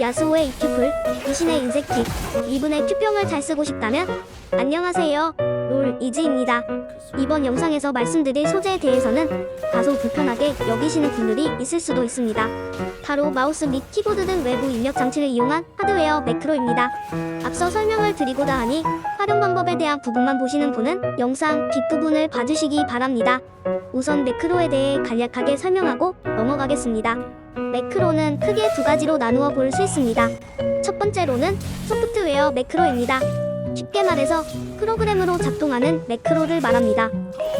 야스오의 이큐풀, 이신의 인색틱, 이분의 큐병을 잘 쓰고 싶다면 안녕하세요. 롤 이즈입니다. 이번 영상에서 말씀드릴 소재에 대해서는 다소 불편하게 여기시는 분들이 있을 수도 있습니다. 바로 마우스 및 키보드 등 외부 입력 장치를 이용한 하드웨어 매크로입니다. 앞서 설명을 드리고자 하니 활용 방법에 대한 부분만 보시는 분은 영상 뒷부분을 봐주시기 바랍니다. 우선 매크로에 대해 간략하게 설명하고 넘어가겠습니다. 매크로는 크게 두 가지로 나누어 볼 수 있습니다. 첫 번째로는 소프트웨어 매크로입니다. 쉽게 말해서 프로그램으로 작동하는 매크로를 말합니다.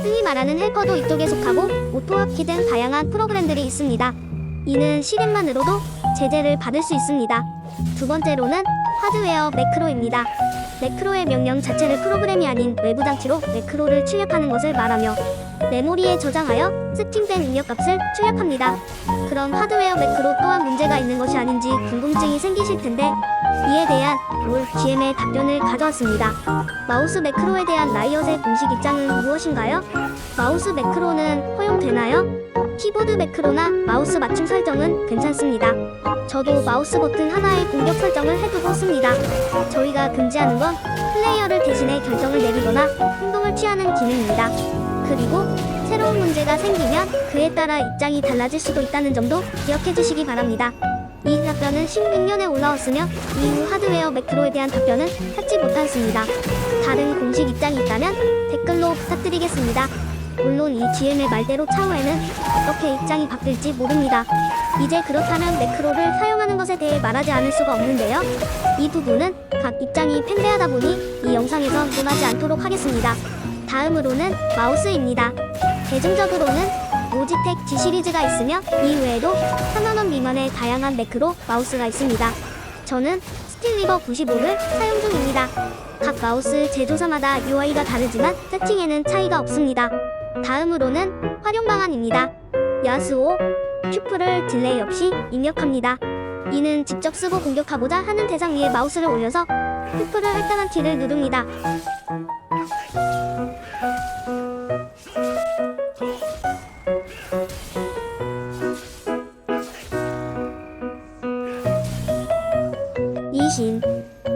흔히 말하는 헬퍼도 이쪽에 속하고 오토합키 등 다양한 프로그램들이 있습니다. 이는 실행만으로도 제재를 받을 수 있습니다. 두 번째로는 하드웨어 매크로입니다. 매크로의 명령 자체를 프로그램이 아닌 외부 장치로 매크로를 출력하는 것을 말하며 메모리에 저장하여 세팅된 입력값을 출력합니다. 그럼 하드웨어 매크로 또한 문제가 있는 것이 아닌지 궁금증이 생기실 텐데 이에 대한 롤 GM의 답변을 가져왔습니다. 마우스 매크로에 대한 라이엇의 공식 입장은 무엇인가요? 마우스 매크로는 허용되나요? 키보드 매크로나 마우스 맞춤 설정은 괜찮습니다. 저도 마우스 버튼 하나의 공격 설정을 해두고 씁니다. 저희가 금지하는 건 플레이어를 대신해 결정을 내리거나 행동을 취하는 기능입니다. 그리고 새로운 문제가 생기면 그에 따라 입장이 달라질 수도 있다는 점도 기억해 주시기 바랍니다. 이 답변은 16년에 올라왔으며 이후 하드웨어 매크로에 대한 답변은 찾지 못했습니다. 다른 공식 입장이 있다면 댓글로 부탁드리겠습니다. 물론 이 GM의 말대로 차후에는 어떻게 입장이 바뀔지 모릅니다. 이제 그렇다면 매크로를 사용하는 것에 대해 말하지 않을 수가 없는데요. 이 부분은 각 입장이 팽배하다 보니 이 영상에서 논하지 않도록 하겠습니다. 다음으로는 마우스입니다. 대중적으로는 로지텍 G 시리즈가 있으며 이 외에도 3만원 미만의 다양한 매크로 마우스가 있습니다. 저는 스틸리버 95를 사용 중입니다. 각 마우스 제조사마다 UI가 다르지만 세팅에는 차이가 없습니다. 다음으로는 활용 방안입니다. 야스오, 큐프를 딜레이 없이 입력합니다. 이는 직접 쓰고 공격하고자 하는 대상 위에 마우스를 올려서 큐프를 할당한 키를 누릅니다.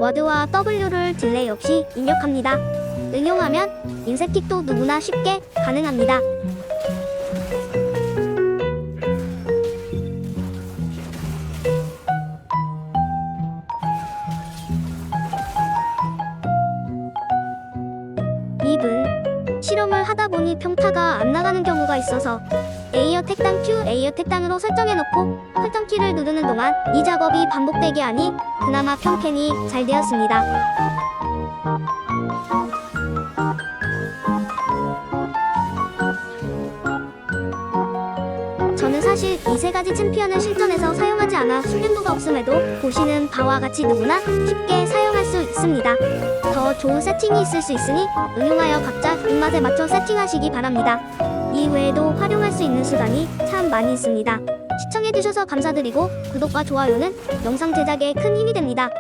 워드와 W를 딜레이 없이 입력합니다. 응용하면 인쇄틱도 누구나 쉽게 가능합니다. 실험을 하다 보니 평타가 안 나가는 경우가 있어서 A어 택당 Q A어 택당으로 설정해놓고 설정 키를 누르는 동안 이 작업이 반복되게 하니 그나마 평캔이 잘 되었습니다. 저는 사실 이 세 가지 챔피언을 실전에서 사용하지 않아 숙련도가 없음에도 보시는 바와 같이 누구나 쉽게 사용할 수 있습니다. 더 좋은 세팅이 있을 수 있으니 응용하여 각자 입맛에 맞춰 세팅하시기 바랍니다. 이 외에도 활용할 수 있는 수단이 참 많이 있습니다. 시청해주셔서 감사드리고 구독과 좋아요는 영상 제작에 큰 힘이 됩니다.